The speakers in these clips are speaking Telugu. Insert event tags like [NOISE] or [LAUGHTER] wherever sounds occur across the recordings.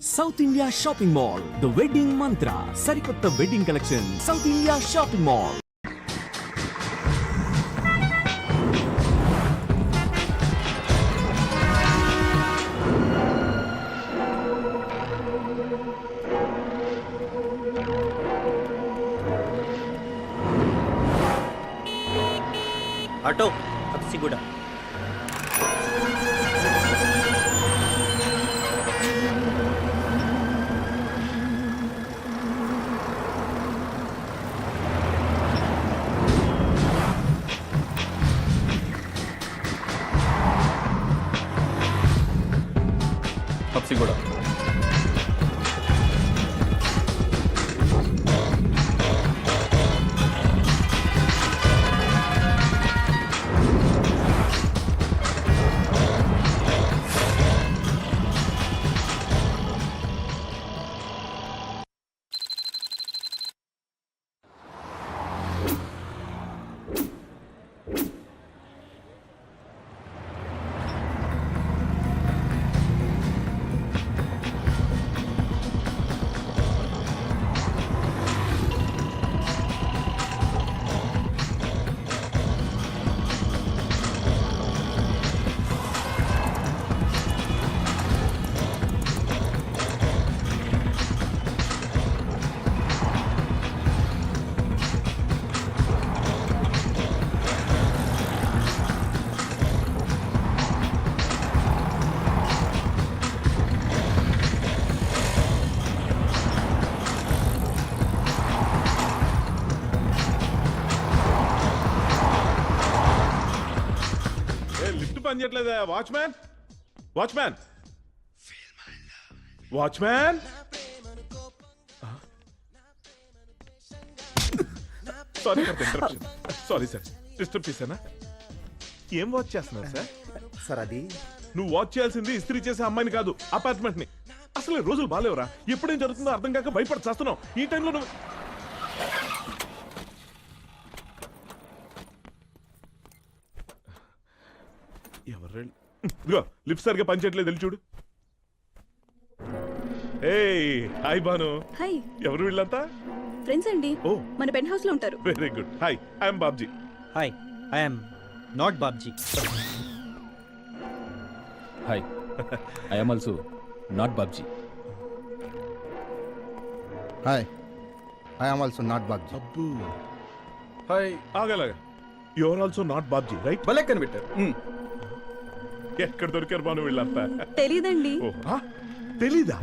South India Shopping Mall, The Wedding Mantra, Sarikotta Wedding Collection, South India Shopping Mall. ఏ లిఫ్ట్ పని చేయట్లేదా watchman watchman watchman sorry sorry sir disturb చేశానా? ఏం వాచ్ చేస్తున్నారు సార్ సార్ అది నువ్వు వాచ్ చేయాల్సింది ఇస్త్రీ చేసే అమ్మాయిని కాదు అపార్ట్మెంట్ని. అసలు రోజులు బాలేవరా. ఎప్పుడేం జరుగుతుందో అర్థం కాక భయపడి చేస్తున్నావు. ఈ టైంలో నువ్వు ఎవరు ఇదిగో లిఫ్ట్ సరిగా పనిచేయట్లేదు వెళ్ళి చూడు. ఏయ్ హాయ్ బాను హాయ్ ఎవరు వీళ్ళంతా? ఫ్రెండ్స్ అండి. ఓ. మన పెంట్ హౌస్లో ఉంటారు. Very good. Hi I'm Babji. Hi I'm not Babji. Hi I am also not Babji. Hi, I am also not Babji. అబ్బు. Hi. ఆగలాగా. Your also not Babji right భలే కనిపెట్టారు. ఎక్కడ దొరికారు బాను వీళ్ళంతా? తెలీదండి? తెలీదా?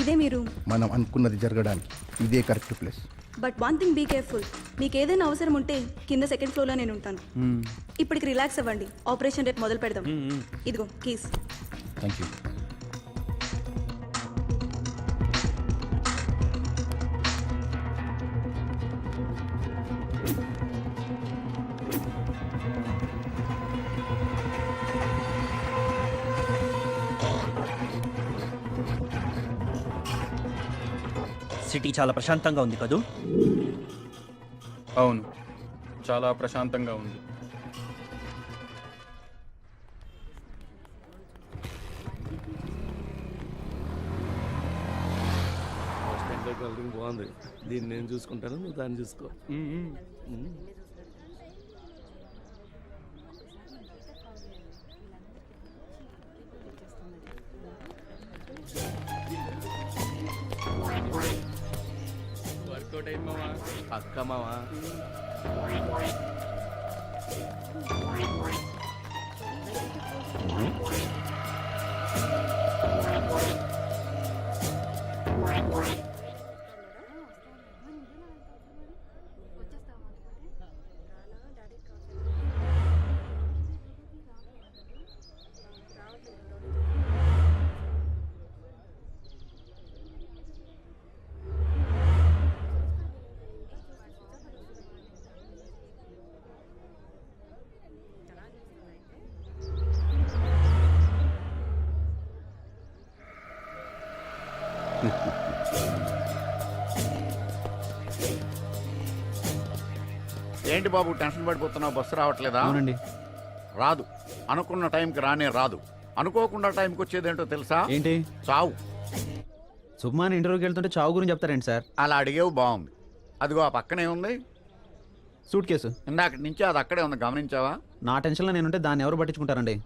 ఇదే మీరు మనం అనుకున్నది జరగడానికి ఇదే correct place. But one thing be careful మీకు ఏదైనా అవసరం ఉంటే కింద సెకండ్ ఫ్లోర్లో నేను ఉంటాను. ఇప్పటికి రిలాక్స్ అవ్వండి. ఆపరేషన్ రేపు మొదలు పెడదాం. ఇదిగో కీస్ థ్యాంక్ యూ సిటీ చాలా ప్రశాంతంగా ఉంది కదూ? అవును చాలా ప్రశాంతంగా ఉంది. బాగుంది. దీన్ని నేను చూసుకుంటాను నువ్వు దాన్ని చూసుకో. cama va. Mm-hmm. ఏంటి బాబు టెన్షన్ పడిపోతున్నావు? బస్సు రావట్లేదా? అవునండి. రాదు. అనుకున్న టైంకి రానే రాదు. అనుకోకుండా టైంకి వచ్చేదేంటో తెలుసా? ఏంటి? చావు. సుబ్మాన్ ఇంటర్వ్యూకి వెళ్తుంటే చావు గురించి చెప్తారేంటి సార్? అలా అడిగేవు బాగుంది. అదిగో ఆ పక్కనే ఉంది. Suitcase. ఇందాక నుంచి అది అక్కడే ఉంది. గమనించావా? నా టెన్షన్లో నేనుంటే దాన్ని ఎవరు పట్టించుకుంటారండి?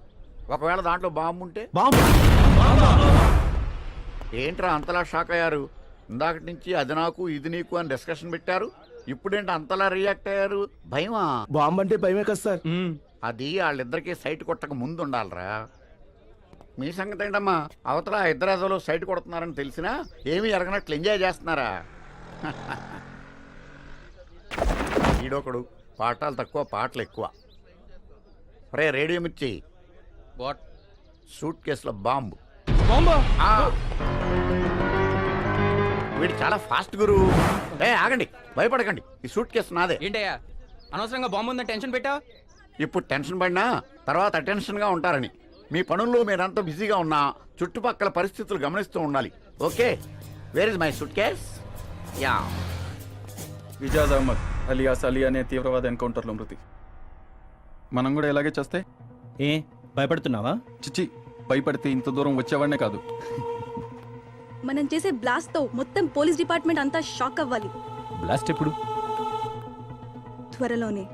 ఒకవేళ దాంట్లో బాంబు ఉంటే? బాంబు! ఏంట్రా అంతలా షాక్ అయ్యారు? ఇందాక నుంచి అది నాకు ఇది నీకు అని డిస్కషన్ పెట్టారు? ఇప్పుడేంటి అంతలా రియాక్ట్ అయ్యారు? భయమా? బాంబు అంటే భయమే కదా సార్. అది వాళ్ళిద్దరికీ సైట్ కొట్టక ముందు ఉండాలిరా. మీ సంగతి ఏంటమ్మా? అవతల అసలు సైట్ కొడుతున్నారని తెలిసినా ఏమీ ఎరగనట్లు ఎంజాయ్ చేస్తున్నారా? [LAUGHS] ఈడొకడు పాఠాలు తక్కువ పాటలు ఎక్కువ. రే రేడియో మిర్చి. వాట్ సూట్ కేసులో బాంబు. బాంబా? ఆ. వీడు చాలా ఫాస్ట్ గురు. ఏ ఆగండి భయపడకండి. ఈ సూట్ కేసు నాదే. ఏంటయ్యా? అనవసరంగా బాంబు ఉందని టెన్షన్ పెట్టా ఇప్పుడు టెన్షన్ పడినా తర్వాత అటెన్షన్గా ఉంటారని. మీ పనుల్లో మీరంతా బిజీగా ఉన్నా చుట్టుపక్కల పరిస్థితులు గమనిస్తూ ఉండాలి. Okay? Where is my suitcase yeah Ijaz Ahmed alias Ali అనే తీవ్రవాద ఎన్కౌంటర్లో మృతి. మనం కూడా ఇలాగే చేస్తే? ఏ భయపడుతున్నావా? చిచి భయపడితే ఇంత దూరం వచ్చేవాడినే కాదు. మనం చేసే బ్లాస్ట్తో మొత్తం పోలీస్ డిపార్ట్మెంట్ అంతా షాక్ అవ్వాలి. బ్లాస్ట్ ఎప్పుడు? త్వరలోనే.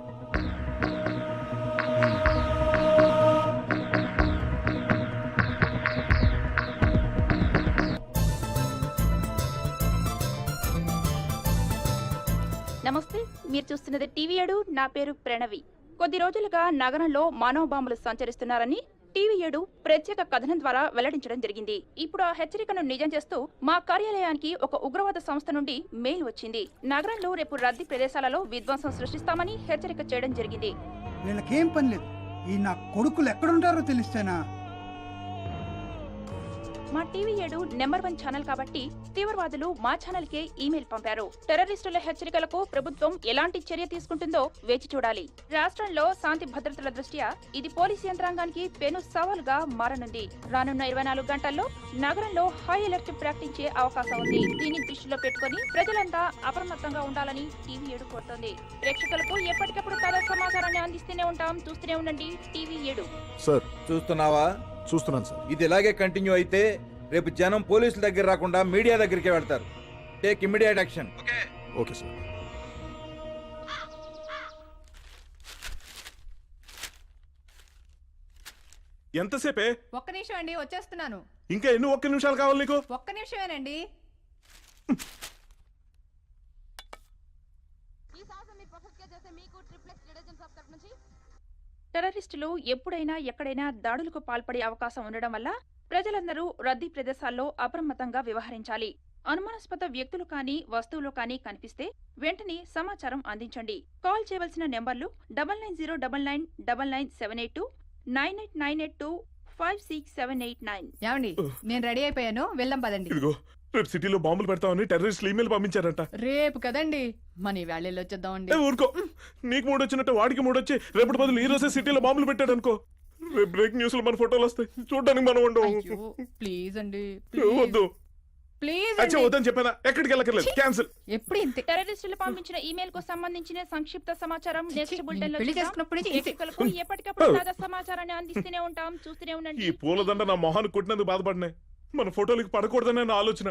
నమస్తే మీరు చూస్తున్నది టీవీ ఏడు నా పేరు ప్రణవి. కొద్ది రోజులుగా నగరంలో మానవ బాంబులు సంచరిస్తున్నారని టీవీ ఏడు ప్రత్యేక కథనం ద్వారా వెల్లడించడం జరిగింది. ఇప్పుడు ఆ హెచ్చరికను నిజం చేస్తూ మా కార్యాలయానికి ఒక ఉగ్రవాద సంస్థ నుండి మెయిల్ వచ్చింది. నగరంలో రేపు రద్దీ ప్రదేశాలలో విధ్వంసం సృష్టిస్తామని హెచ్చరిక చేయడం జరిగింది. వీళ్ళకేం పని లేదు. ఈ నా కొడుకులు ఎక్కడుంటారో తెలిస్తేనా? మా టీవీ ఏడు నెంబర్ వన్ ఛానల్ కాబట్టి తీవ్రవాదులు మా ఛానల్ కే ఈమెయిల్ పంపారు. టెర్రరిస్టుల హెచ్చరికలకు ప్రభుత్వం ఎలాంటి చర్య తీసుకుంటుందో వేచి చూడాలి. రాష్ట్రంలో శాంతి భద్రతల దృష్ట్యా ఇది పోలీస్ యంత్రాంగానికి పెను సవాలుగా మారనుంది. రానున్న ఇరవై నాలుగు గంటల్లో నగరంలో హై అలర్ట్ ప్రకటించే అవకాశం ఉంది. దీన్ని దృష్టిలో పెట్టుకుని ప్రజలంతా అప్రమత్తంగా ఉండాలని టీవీ ఏడు కోరుతోంది. ప్రేక్షకులకు ఎప్పటికప్పుడు తాజా సమాచారాన్ని అందిస్తూనే ఉంటాం. చూస్తూనే ఉండండి టీవీ ఏడు. సార్ చూస్తున్నావా? చూస్తున్నాను సార్. ఇది ఇలాగే కంటిన్యూ అయితే రేపు జనం పోలీసుల దగ్గర రాకుండా మీడియా దగ్గరికి వెళ్తారు. Take immediate action. Okay. Sir. ఎంతసేపే? ఒక్క నిమిషం అండి వచ్చేస్తున్నాను. ఇంకా ఎన్ని ఒక్క నిమిషాలు కావాలి నీకు? ఒక్క నిమిషమేనండి. టెర్రరిస్టులు ఎప్పుడైనా ఎక్కడైనా దాడులకు పాల్పడే అవకాశం ఉండడం వల్ల ప్రజలందరూ రద్దీ ప్రదేశాల్లో అప్రమత్తంగా వ్యవహరించాలి. అనుమానాస్పద వ్యక్తులు కానీ వస్తువులు కానీ కనిపిస్తే వెంటనే సమాచారం అందించండి. కాల్ చేయవలసిన నెంబర్లు double nine zero double nine double nine seven eight two nine eight nine eight two five six seven eight nine ఏమండి నేను రెడీ అయిపోయాను. వెళ్దాం పదండి. ఇదిగో. రేపు సిటీలో బాంబులు పెడతామని టెర్రరిస్టులు ఈమెయిల్ పంపించారంట. రేపు కదండి? మన వేళ వచ్చేద్దామండి. ఏ ఊరుకో. నీకు మూడు వచ్చినట్టు వాడికి మూడు వచ్చి రేపటి బదులు ఈ రోజే సిటీలో బాంబులు పెట్టాడు అనుకో రేపు బ్రేక్ న్యూస్లో మన ఫోటోలు వస్తాయి. చూడడానికి మనం ఉండవు. ప్లీజ్ అండి వద్దు. ప్లీజ్ అచ్చా వద్దని చెప్పానా? ఎక్కడికి వెళ్ళక్కర్లేదు. క్యాన్సిల్ ఎప్పుడు ఇంతే? టెర్రరిస్టులు పంపించిన ఈమెయిల్కు సంబంధించిన సంక్షిప్త సమాచారం నెక్స్ట్ బులెటిన్లో పెళ్ళి చూద్దాం. చేసుకున్నప్పటి నుంచి ఇంతే. ప్రేక్షకులకు ఎప్పటికప్పుడు [LAUGHS] తాజా సమాచారాన్ని అందిస్తూనే ఉంటాం. చూస్తూనే ఈ ఉండండి పూలదండ నా మొహాన్ని కొట్టినందుకు బాధపడినాయి. మన ఫోటోలకి పడకూడదనే నా ఆలోచన.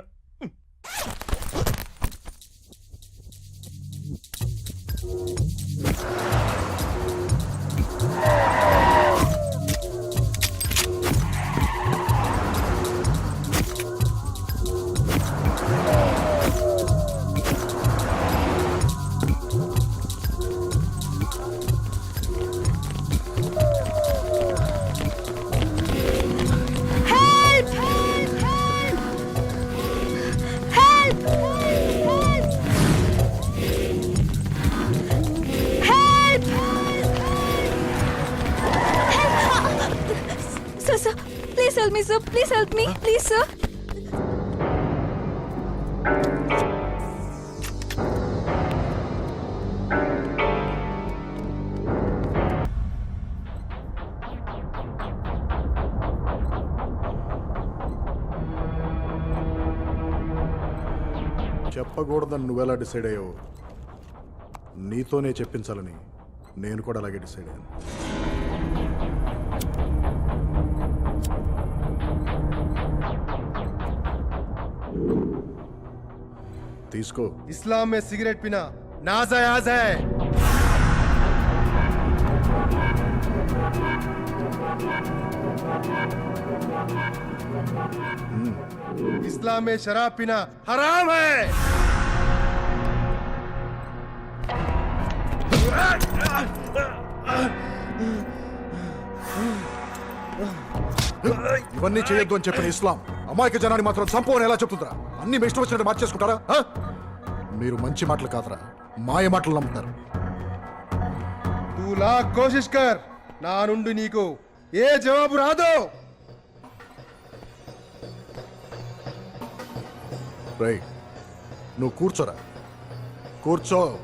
చెప్పకూడదని నువ్వెలా డిసైడ్ అయ్యావు నీతోనే చెప్పించాలని నేను కూడా అలాగే డిసైడ్ అయ్యాను తీసుకో इस्लाम में सिगरेट पीना नाजायज है इस्लाम में शराब पीना हराम है ఇవన్నీ చేయొద్దు అని చెప్పిన ఇస్లాం. అమాయక జనాన్ని మాత్రం సంపవని ఎలా చెప్తుందా అన్ని మీ ఇష్టం వచ్చినట్టు మార్చేసుకుంటారా? మీరు మంచి మాటలు కాదరా. మాయ మాటలు నమ్ముతారు. తూలా కోషిష్ నా నుండి నీకు ఏ జవాబు రాదు? నువ్వు కూర్చోరా. కూర్చో.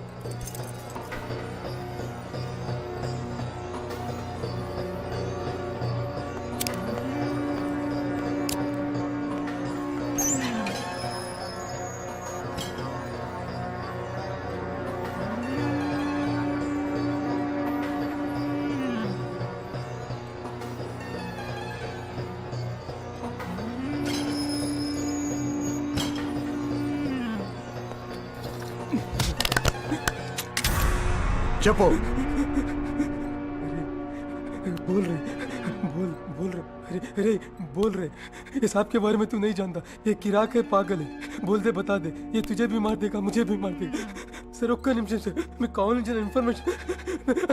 చెప్పు बोल रहे बोल बोल रहे अरे अरे बोल रहे ये सांप के बारे में तू नहीं जानता ये किराक है पागल है बोल दे बता दे ये तुझे भी मार देगा मुझे भी मार देगा సార్ ఒక్క నిమిషం సార్. మీకు కావాల్సిన ఇన్ఫర్మేషన్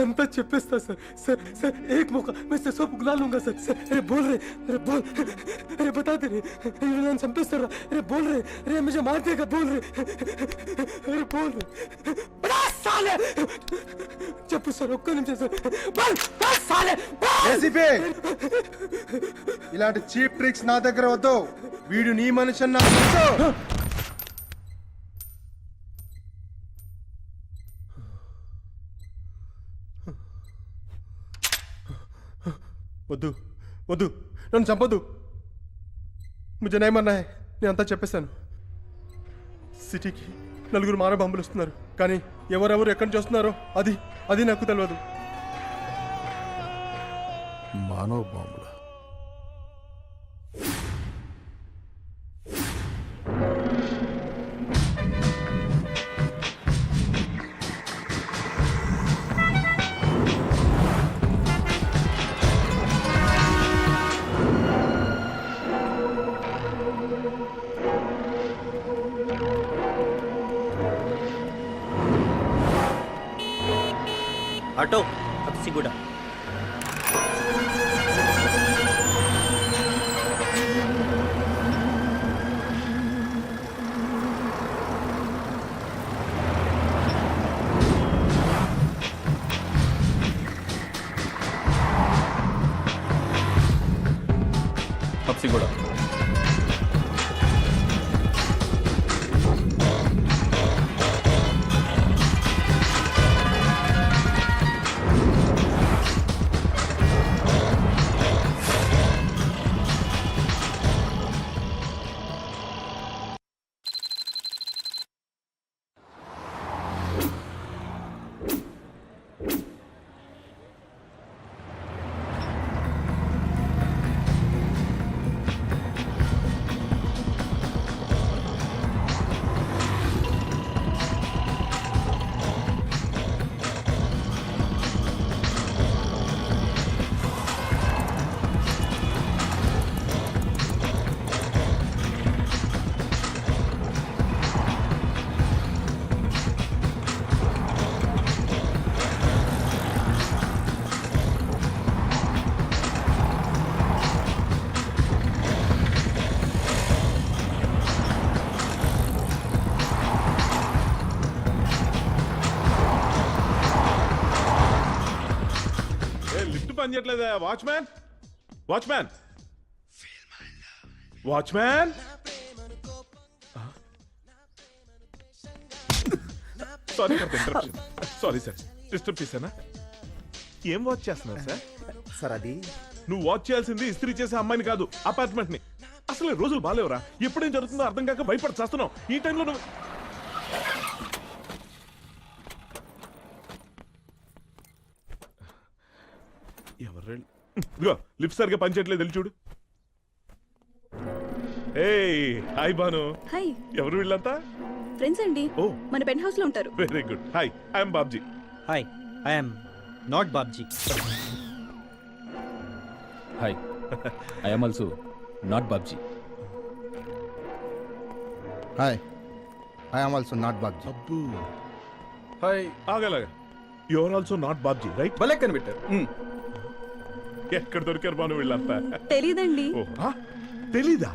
అంతా చెప్పేస్తా సార్. సార్ సార్ ఏక్ మౌకా. मैं सर सब गुला लूंगा सर सर अरे बोल रहे రే. बोल अरे बता दे रहे यूनान संतोष सर अरे बोल रहे अरे मुझे मार देगा बोल रहे చెప్పు సార్ ఒక్క నిమిషం సార్. బల్ సాలే. ఏసీపీ! ఇలాంటి చీప్ ట్రిక్స్ నా దగ్గర వద్దు. వీడు నీ మనిషి నా వద్దు వద్దు నన్ను చంపొద్దు. ముజే నేను అంతా చెప్పేశాను. సిటీకి నలుగురు మానవ బాంబులు వస్తున్నారు. కానీ ఎవరెవరు ఎక్కడి నుంచి వస్తున్నారో అది అది నాకు తెలియదు మానవ బాంబులు? పని చేయట్లేదా watchman watchman watchman sorry for interruption sorry sir disturb చేశానా ఏం వాచ్ చేస్తున్నారు సార్ సార్ అది నువ్వు వాచ్ చేయాల్సింది ఇస్త్రీ చేసే అమ్మాయిని కాదు అపార్ట్మెంట్ని. అసలు రోజులు బాలేవురా. ఎప్పుడేం జరుగుతుందో అర్థం కాక భయపడి చేస్తున్నావు. ఈ టైంలో నువ్వు ఫ్రెండ్ ఇదిగో లిఫ్ట్ సరిగా పనిచేయట్లేదు వెళ్ళి చూడు. ఏయ్ హాయ్ బాను హాయ్. ఎవరు వీళ్ళంతా? ఫ్రెండ్స్ అండి. ఓ. మన పెంట్ హౌస్లో ఉంటారు. Very good. Hi I'm Babji. Hi I'm not Babji. Hi I'm also not Babji. Hi I am also not Babji. Hi. ఆగలాగా. Your also not Babji right? భలే కనిపెట్టారు. ఎక్కడ దొరికారు బాను వీళ్ళంతా? తెలీదండి. ఆ? తెలీదా?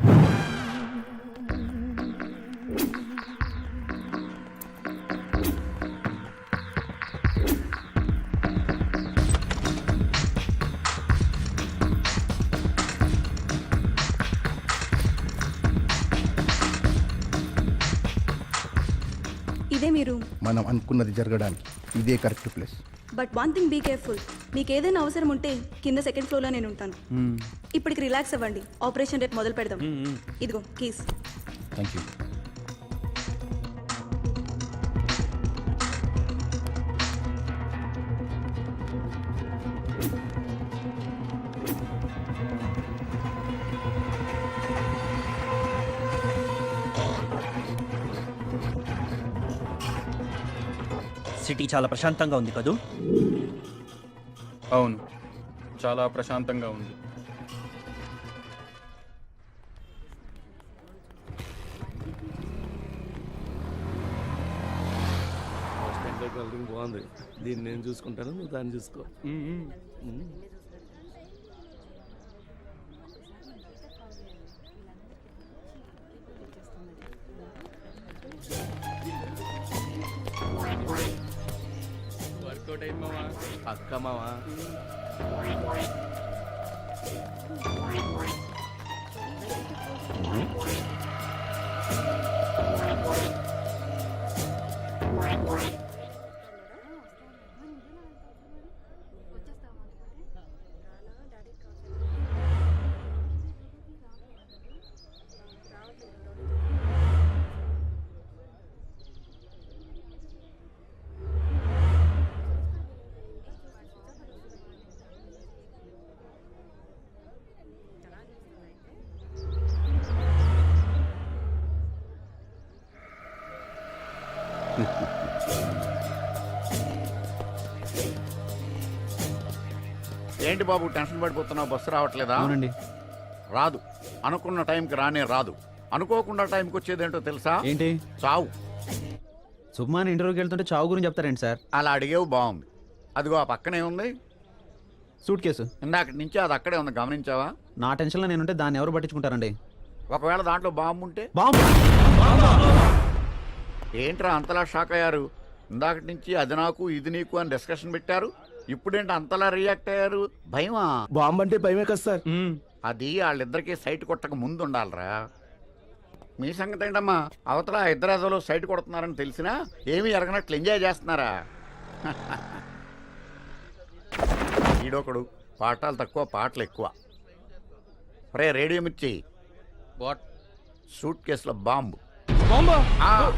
ఇదే మీరు మనం అనుకున్నది జరగడానికి ఇదే correct place. But one thing be careful మీకు ఏదైనా అవసరం ఉంటే కింద సెకండ్ ఫ్లోర్లో నేను ఉంటాను. ఇప్పటికి రిలాక్స్ అవ్వండి. ఆపరేషన్ రేపు మొదలు పెడదాం. ఇదిగో కీస్. థ్యాంక్ యూ సిటీ చాలా ప్రశాంతంగా ఉంది కదూ? అవును. చాలా ప్రశాంతంగా ఉంది. బాగుంది. దీన్ని నేను చూసుకుంటాను నువ్వు దాన్ని చూసుకో. అక్కమావా ఏంటి బాబు టెన్షన్ పడిపోతున్నావు బస్సు రావట్లేదా? అవునండి. రాదు. అనుకున్న టైంకి రానే రాదు. అనుకోకుండా టైంకి వచ్చేదేంటో తెలుసా? ఏంటి? చావు. సుబ్మాన్ ఇంటర్వ్యూకి వెళ్తుంటే చావు గురించి చెప్తారేంటి సార్? అలా అడిగేవు బాగుంది. అదిగో ఆ పక్కనే ఉంది. Suitcase. ఇందాక నుంచి అది అక్కడే ఉంది గమనించావా? నా టెన్షన్లో నేనుంటే దాన్ని ఎవరు పట్టించుకుంటారండి? ఒకవేళ దాంట్లో బాంబు ఉంటే? బాంబు! ఏంట్రా అంతలా షాక్ అయ్యారు? ఇందాక నుంచి అది నాకు ఇది నీకు అని డిస్కషన్ పెట్టారు? ఇప్పుడేంటి అంతలా రియాక్ట్ అయ్యారు? భయమా? బాంబు అంటే భయమే కదా సార్. అది వాళ్ళిద్దరికీ సైట్ కొట్టక ముందు ఉండాలిరా. మీ సంగతి ఏంటమ్మా? అవతల అదలో సైట్ కొడుతున్నారని తెలిసినా ఏమీ ఎరగనట్లు ఎంజాయ్ చేస్తున్నారా? [LAUGHS] ఈడొకడు పాఠాలు తక్కువ పాటలు ఎక్కువ. రే రేడియో మిర్చి. వాట్ సూట్ కేసులో బాంబు. బాంబా? ఆ.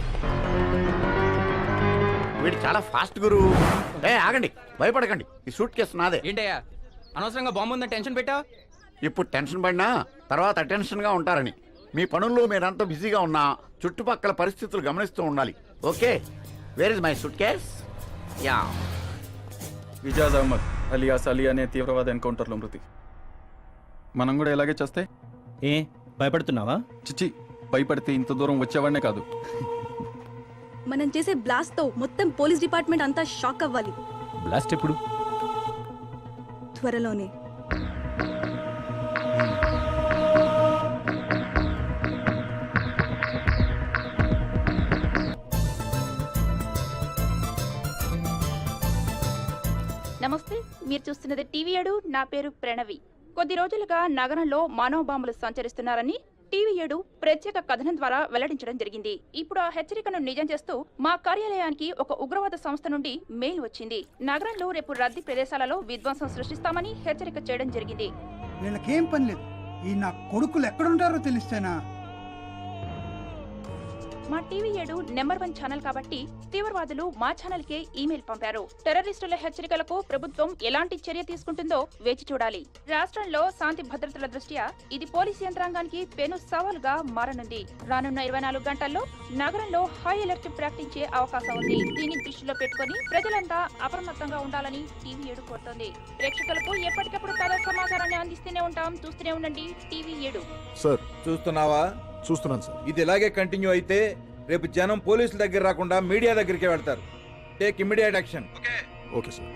వీడు చాలా ఫాస్ట్ గురు. ఏ ఆగండి భయపడకండి. ఈ సూట్ కేసు నాదే. ఏంటయ్యా? అనవసరంగా బాంబు ఉందని టెన్షన్ పెట్టా ఇప్పుడు టెన్షన్ పడినా తర్వాత అటెన్షన్గా ఉంటారని. మీ పనుల్లో మీరంతా బిజీగా ఉన్నా చుట్టుపక్కల పరిస్థితులు గమనిస్తూ ఉండాలి. Okay? Where is my suitcase yeah. Ijaz Ahmed alias Ali అనే తీవ్రవాద ఎన్కౌంటర్లో మృతి. మనం కూడా ఇలాగే చేస్తే? ఏ భయపడుతున్నావా? చిచ్చి భయపడితే ఇంత దూరం వచ్చేవాడినే కాదు. మనం చేసే బ్లాస్ట్తో మొత్తం పోలీస్ డిపార్ట్మెంట్ అంతా షాక్ అవ్వాలి. బ్లాస్ట్ ఎప్పుడు? త్వరలోనే. నమస్తే మీరు చూస్తున్నది టీవీ ఏడు నా పేరు ప్రణవి. కొద్ది రోజులుగా నగరంలో మానవ బాంబులు సంచరిస్తున్నారని టీవీ ఏడు ప్రత్యేక కథనం ద్వారా వెల్లడించడం జరిగింది. ఇప్పుడు ఆ హెచ్చరికను నిజం చేస్తూ మా కార్యాలయానికి ఒక ఉగ్రవాద సంస్థ నుండి మెయిల్ వచ్చింది. నగరంలో రేపు రద్దీ ప్రదేశాలలో విధ్వంసం సృష్టిస్తామని హెచ్చరిక చేయడం జరిగింది. వీళ్ళకేం పని లేదు. ఈ నా కొడుకులు ఎక్కడుంటారో తెలిస్తేనా? మా టీవీ ఏడు నెంబర్ వన్ ఛానల్ కాబట్టి తీవ్రవాదులు మా ఛానల్ కే ఈమెయిల్ పంపారు. టెర్రరిస్టుల హెచ్చరికలకు ప్రభుత్వం ఎలాంటి చర్య తీసుకుంటుందో వేచి చూడాలి. రాష్ట్రంలో శాంతి భద్రతల దృష్ట్యా ఇది పోలీస్ యంత్రాంగానికి పెను సవాలుగా మారనుంది. రానున్న ఇరవై నాలుగు గంటల్లో నగరంలో హై అలర్ట్ ప్రకటించే అవకాశం ఉంది. దీన్ని దృష్టిలో పెట్టుకుని ప్రజలంతా అప్రమత్తంగా ఉండాలని టీవీ ఏడు కోరుతోంది. ప్రేక్షకులకు ఎప్పటికప్పుడు తాజా సమాచారాన్ని అందిస్తూనే ఉంటాం. చూస్తూనే ఉండండి టీవీ ఏడు. సార్. చూస్తున్నావా? చూస్తున్నాను సార్. ఇది ఇలాగే కంటిన్యూ అయితే రేపు జనం పోలీసుల దగ్గర రాకుండా మీడియా దగ్గరికి వెళ్తారు. Take immediate action okay. Sir.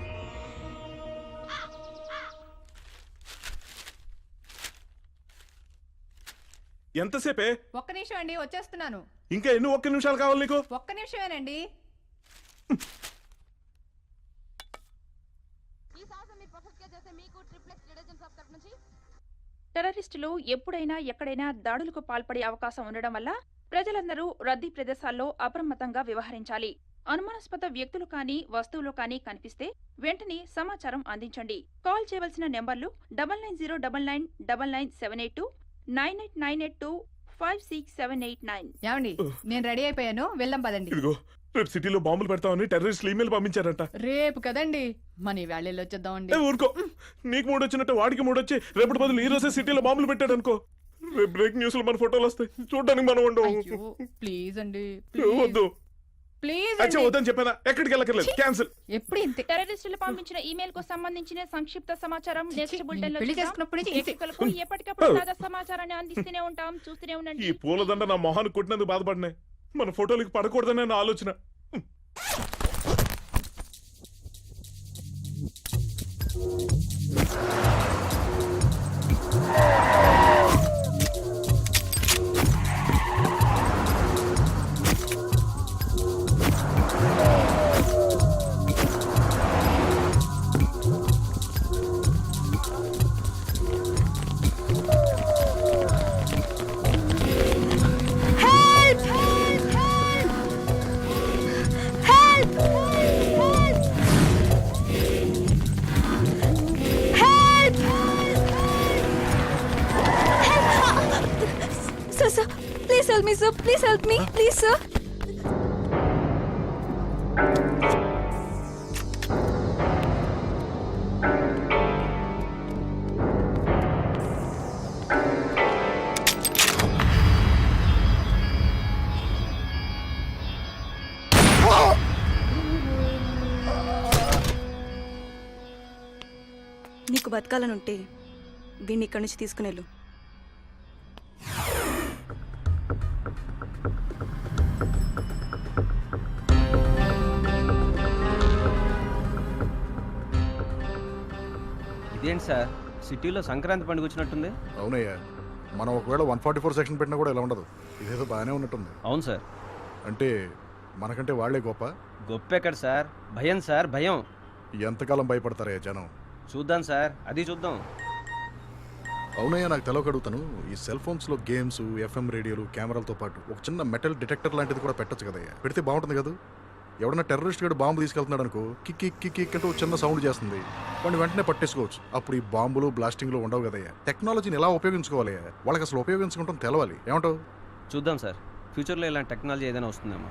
ఎంతసేపే? ఒక్క నిమిషం అండి వచ్చేస్తున్నాను. ఇంకా ఎన్ని ఒక్క నిమిషాలు కావాలి నీకు? ఒక్క నిమిషమేనండి. టెర్రరిస్టులు ఎప్పుడైనా ఎక్కడైనా దాడులకు పాల్పడే అవకాశం ఉండడం వల్ల ప్రజలందరూ రద్దీ ప్రదేశాల్లో అప్రమత్తంగా వ్యవహరించాలి. అనుమానాస్పద వ్యక్తులు కానీ వస్తువులు కానీ కనిపిస్తే వెంటనే సమాచారం అందించండి. కాల్ చేయవలసిన నెంబర్లు double nine zero double nine double nine seven eight two nine eight nine eight two five six seven eight nine ఏమండి నేను రెడీ అయిపోయాను. వెళ్దాం పదండి. ఇదిగో. రేపు సిటీలో బాంబులు పెడతామని టెర్రరిస్టులు ఈమెయిల్ పంపించారంట. రేపు కదండి. మన ఈ వేళ వచ్చేద్దామండి. ఏ ఊరుకో. నీకు మూడు వచ్చినట్టు వాడికి మూడు వచ్చి రేపటి బదులు ఈ రోజే సిటీలో బాంబులు పెట్టాడు అనుకో రేపు బ్రేక్ న్యూస్లో మన ఫోటోలు వస్తాయి. చూడడానికి మనం ఉండవు. అయ్యో ప్లీజ్ అండి వద్దు. ప్లీజ్ అచ్చా వద్దని చెప్పానా? ఎక్కడికి వెళ్ళక్కర్లేదు. క్యాన్సిల్ ఎప్పుడు ఇంతే? టెర్రరిస్టులు పంపించిన ఈమెయిల్కు సంబంధించిన సంక్షిప్త సమాచారం నెక్స్ట్ బులెటిన్లో పెళ్ళి చూద్దాం. చేసుకున్నప్పటి నుంచి ఇంతే. ప్రేక్షకులకు ఎప్పటికప్పుడు [LAUGHS] తాజా సమాచారాన్ని అందిస్తూనే ఉంటాం చూస్తూనే ఉండండి. ఈ పూలదండ నా మొహాన్ని కొట్టినందుకు బాధపడినాయి. మన ఫోటోలకి పడకూడదనే నా ఆలోచన. నీకు బతకాలనుంటే వీడిని ఇక్కడి నుంచి తీసుకునేళ్ళు. ఇదేంటి సార్? సిటీలో సంక్రాంతి పండుగ వచ్చినట్టుంది. అవునయ్యా మనం ఒకవేళ వన్ ఫార్టీ ఫోర్ సెక్షన్ పెట్టినా కూడా ఇలా ఉండదు. ఇదేదో బాగానే ఉన్నట్టుంది. అవును సార్. అంటే మనకంటే వాళ్ళే గొప్ప? గొప్ప ఎక్కడ సార్. భయం సార్ భయం. ఎంతకాలం భయపడతారయ్యా జనం? చూద్దాం సార్ అది చూద్దాం. అవునయ్యా నాకు తెలవక అడుగుతాను. ఈ సెల్ ఫోన్స్లో గేమ్స్ ఎఫ్ఎం రేడియోలు కెమెరాలతో పాటు ఒక చిన్న మెటల్ డిటెక్టర్ లాంటిది కూడా పెట్టొచ్చు కదయ్యా. పెడితే బాగుంటుంది కదా? ఎవడన్నా టెర్రరిస్ట్ గడు బాంబు తీసుకెళ్తున్నాడు అనుకో కిక్ కిక్ కిక్ కిక్ అంటూ ఒక చిన్న సౌండ్ చేస్తుంది. వాడిని వెంటనే పట్టేసుకోవచ్చు. అప్పుడు ఈ బాంబులు బ్లాస్టింగ్లు ఉండవు కదయ్యా. టెక్నాలజీని ఎలా ఉపయోగించుకోవాలి వాళ్ళకి అసలు ఉపయోగించుకుంటాం తెలవాలి. ఏమంటావు? చూద్దాం సార్. ఫ్యూచర్లో ఇలాంటి టెక్నాలజీ ఏదైనా వస్తుందేమో.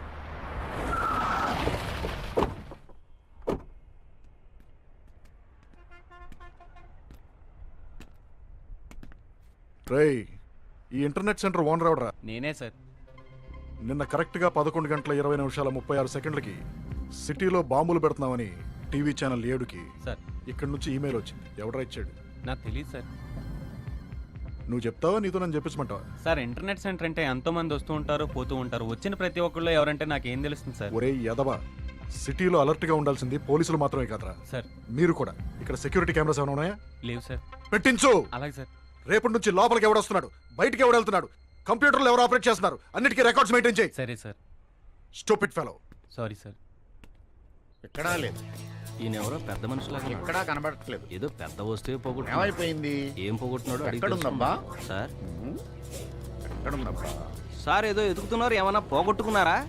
రేయ్ ఈ ఇంటర్నెట్ సెంటర్ ఓనర్ ఎవడరా? నేనే సార్. నిన్న కరెక్ట్గా పదకొండు గంటల ఇరవై నిమిషాల ముప్పై ఆరు సెకండ్లకి సిటీలో బాంబులు పెడుతున్నామని టీవీ ఛానల్ ఏడుకి సార్. ఇక్కడి నుంచి ఈమెయిల్ వచ్చింది. ఎవడరా ఇచ్చాడు? నాకు తెలియదు సార్. నువ్వు చెప్తావా నీతో నన్ను చెప్పించమంటావా? సార్ ఇంటర్నెట్ సెంటర్ అంటే ఎంతో మంది వస్తూ ఉంటారు పోతూ ఉంటారు. వచ్చిన ప్రతి ఒక్కళ్ళు ఎవరంటే నాకు ఏం తెలుస్తుంది సార్? ఒరే యదవా సిటీలో అలర్ట్గా ఉండాల్సింది పోలీసులు మాత్రమే కాదురా. సార్. మీరు కూడా. ఇక్కడ సెక్యూరిటీ కెమెరాస్ ఏమైనా ఉన్నాయా? లేవు సార్. పెట్టించు! అలాగే సార్. రేపటి నుంచి లోపలికి ఎవడొస్తున్నాడు బయటికి ఎవడు వెళ్తున్నాడు? కంప్యూటర్లు ఎవరు ఆపరేట్ చేస్తున్నారు? అన్నిటికీ రికార్డ్స్ మెయింటైన్ చేయి. సరే sir. Stupid fellow. Sorry sir. ఎక్కడా లేదు. ఈయన ఎవరో పెద్ద మనుషులాగా ఉన్నాడు. ఎక్కడా కనబడట్లేదు. ఏదో పెద్ద వస్తువు పోగొట్టు ఏమైపోయింది? ఏం పోగొట్టున్నాడో ఎక్కడుందబ్బా? సార్. ఎక్కడుందబ్బా? సార్ ఏదో ఎదుగుతున్నారు. ఏమన్నా పోగొట్టుకున్నారా?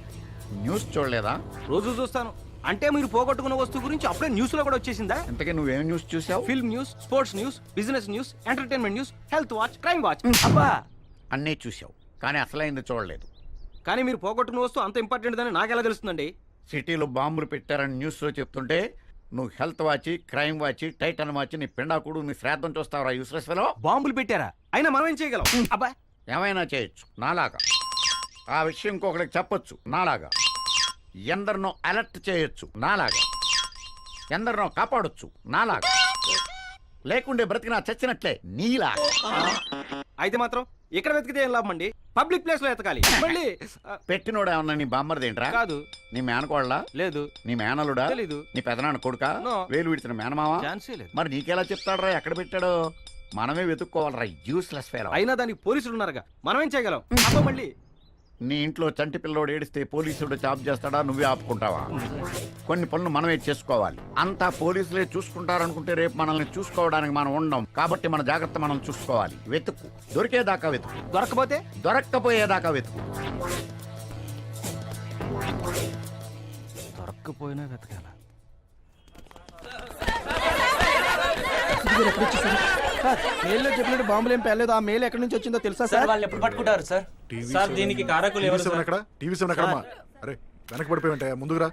న్యూస్ చూడలేదా? రోజు చూస్తాను. అంటే మీరు పోగొట్టుకున్న వస్తువు గురించి అప్పుడే న్యూస్లో కూడా వచ్చేసిందా? ఇంతకీ నువ్వేం న్యూస్ చూసావు? Film news sports news business news entertainment news health watch crime watch అబ్బా! అన్నీ చూసావు. కానీ అసలైంది చూడలేదు. కానీ మీరు పోగొట్టుకున్న వస్తువు అంత ఇంపార్టెంట్ అని నాకు ఎలా తెలుస్తుందండి? సిటీలో బాంబులు పెట్టారని న్యూస్లో చెప్తుంటే నువ్వు health watch crime watch Titan watch నీ పిండాకుడు నీ శ్రాద్ధం చూస్తావురా యూస్లెస్ ఫెలో బాంబులు పెట్టారా? అయినా మనం ఏం చేయగలం? అబ్బా! ఏమైనా చేయొచ్చు. నాలాగా. ఆ విషయం ఇంకొకరికి చెప్పొచ్చు. నాలాగా. ఎందరినో అలర్ట్ చేయొచ్చు నాలాగా. ఎందరినో కాపాడొచ్చు నాలాగా. లేకుండే బ్రతికినా చచ్చినట్లే నీలాగా. అయితే మాత్రం ఇక్కడ వెతికితే ఏం లాభం అండి? పబ్లిక్ ప్లేస్లో ఎతకాలి మళ్ళీ పెట్టినోడు ఏమన్నా నీ బామ్మర్దేంట్రా కాదు. నీ మేనకోళ్ళ లేదు. నీ మేనలుడా తెలీదు. నీ పెదనాన్న కొడుకా. వేలు విడిచిన మేనమావా? ఛాన్సే లేదు. మరి నీకెలా చెప్తాడరా? ఎక్కడ పెట్టాడో? మనమే వెతుక్కోవాలరా యూస్లెస్ ఫెలో అయినా దానికి పోలీసులు ఉన్నారుగా మనం ఏం చేయగలం? అబ్బా మళ్ళీ. నీ ఇంట్లో చంటి పిల్లోడు ఏడిస్తే పోలీసుడు జాబ్ చేస్తాడా? నువ్వే ఆపుకుంటావా? కొన్ని పనులు మనమే చేసుకోవాలి. అంతా పోలీసులే చూసుకుంటారనుకుంటే రేపు మనల్ని చూసుకోవడానికి మనం ఉండం. కాబట్టి మన జాగ్రత్త మనం చూసుకోవాలి. వెతుకు. దొరికేదాకా వెతుకు. దొరకపోతే? దొరక్కపోయేదాకా వెతుకు. దొరక్కపోయినా వెతకాల? మెయిల్లో చెప్పినట్టు బాంబులు ఏం పేర్లేదు ఆ మెయిల్ ఎక్కడి నుంచి వచ్చిందో తెలుసా సార్ వాళ్ళు ఎప్పుడు పట్టుకుంటారు సార్? సార్ దీనికి కారకులు టీవీ సెవెన్ ఎక్కడ? టీవీ సెవెన్ ఎక్కడమ్మా? అరే వెనక్కి పడిపోయి ముందుకురా.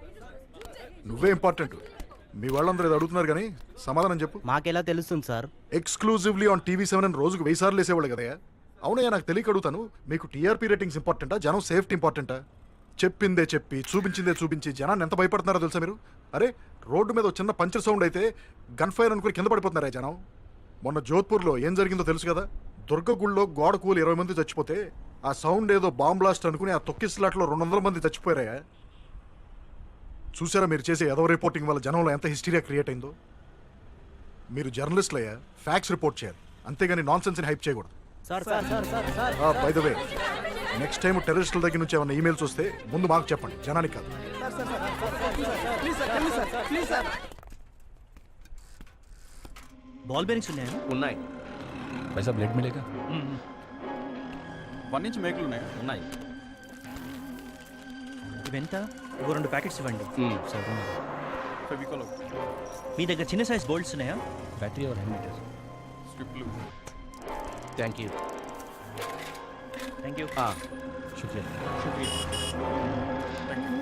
నువ్వే ఇంపార్టెంట్ మీ వాళ్ళందరూ ఇది అడుగుతున్నారు కానీ సమాధానం చెప్పు. మాకెలా తెలుస్తుంది sir? Exclusively on TV seven అని రోజుకు వెయ్యి సార్లు వేసేవాళ్ళు కదయ్యా. అవునయ్యా నాకు తెలియక అడుగుతాను. మీకు టీఆర్పీ రేటింగ్స్ ఇంపార్టెంటా జనం సేఫ్టీ ఇంపార్టెంటా చెప్పిందే చెప్పి చూపించిందే చూపించి జనాన్ని ఎంత భయపడుతున్నారో తెలుసా మీరు? అరే రోడ్డు మీద ఒక చిన్న పంచర్ సౌండ్ అయితే గన్ ఫైర్ అనుకుని కింద పడిపోతున్నారా జనం. మొన్న జోధ్పూర్లో ఏం జరిగిందో తెలుసు కదా దుర్గ గుళ్ళో గోడ కూలి ఇరవై మంది చచ్చిపోతే ఆ సౌండ్ ఏదో బాంబ్ బ్లాస్ట్ అనుకుని ఆ తొక్కిస్లాట్లో రెండు వందల మంది చచ్చిపోయారా చూసారా మీరు చేసే ఎదవ రిపోర్టింగ్ వల్ల జనంలో ఎంత హిస్టీరియా క్రియేట్ అయిందో మీరు జర్నలిస్టులు అయ్యా ఫ్యాక్ట్స్ రిపోర్ట్ చేయాలి అంతేగాని నాన్ సెన్స్ని హైప్ చేయకూడదు by the way next time టెర్రరిస్టుల దగ్గర నుంచి ఏమైనా ఈమెయిల్స్ వస్తే ముందు మాకు చెప్పండి జనానికి కాదు please sir please sir please sir ball bearings ఉన్నాయా? ఉన్నాయి. పైసా బ్లేడ్ మిలేగా వన్ ఇంచ్ మేకులు ఉన్నాయి. ఉన్నాయి. ఇవెంత? ఇవో రెండు ప్యాకెట్స్ ఇవ్వండి. మీ దగ్గర చిన్న సైజ్ బోల్డ్స్ ఉన్నాయా? బ్యాటరీ ఆర్ హ్యాండ్ మీటర్ స్ట్రిప్లు థ్యాంక్ యూ థ్యాంక్ యూ శుక్రియా శుక్రియా థ్యాంక్ యూ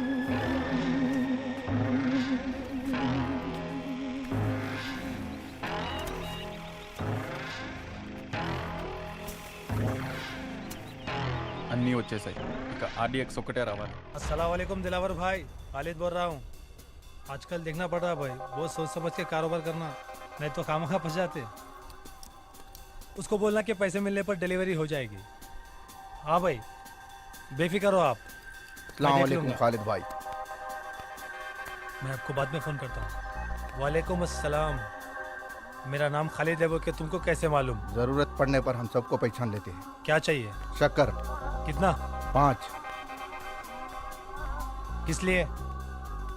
వచ్చేసాయి ఇక ఆర్డీఎక్స్ ఒక్కటే రావాలి अस्सलाम वालेकुम दिलावर भाई खालिद बोल रहा हूँ आजकल देखना पड़ रहा है भाई बहुत सोच समझ के कारोबार करना नहीं तो खामखा फंस जाते उसको बोलना कि पैसे मिलने पर डिलीवरी हो जाएगी हाँ भाई बेफिक्र हो आप मैं देख वालेकुम लूंगा। खालिद भाई मैं आपको बाद में फ़ोन करता हूँ वालेकुम अस्सलाम मेरा नाम खालिद है वो कि तुमको कैसे मालूम जरूरत पड़ने पर हम सबको पहचान लेते हैं क्या चाहिए शक्कर कितना? पाँच। किस लिए?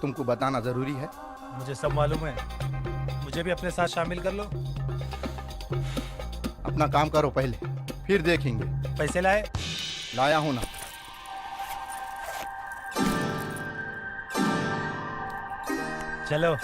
तुमको बताना ज़रूरी है। मुझे सब मालूम है। मुझे भी अपने साथ शामिल कर लो। अपना काम करो पहले फिर देखेंगे। पैसे लाए? लाया हूँ ना। चलो।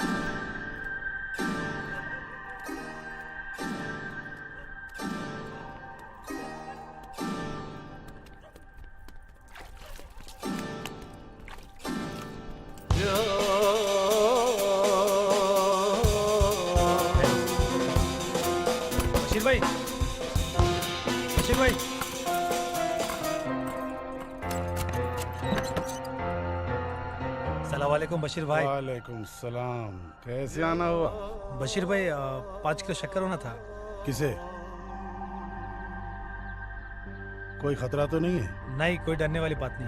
बशीर भाई। वालेकुम सलाम। कैसे आना हुआ? बशीर भाई पाँच किलो शक्कर होना था। किसे? कोई खतरा तो नहीं है? नहीं कोई डरने वाली बात नहीं।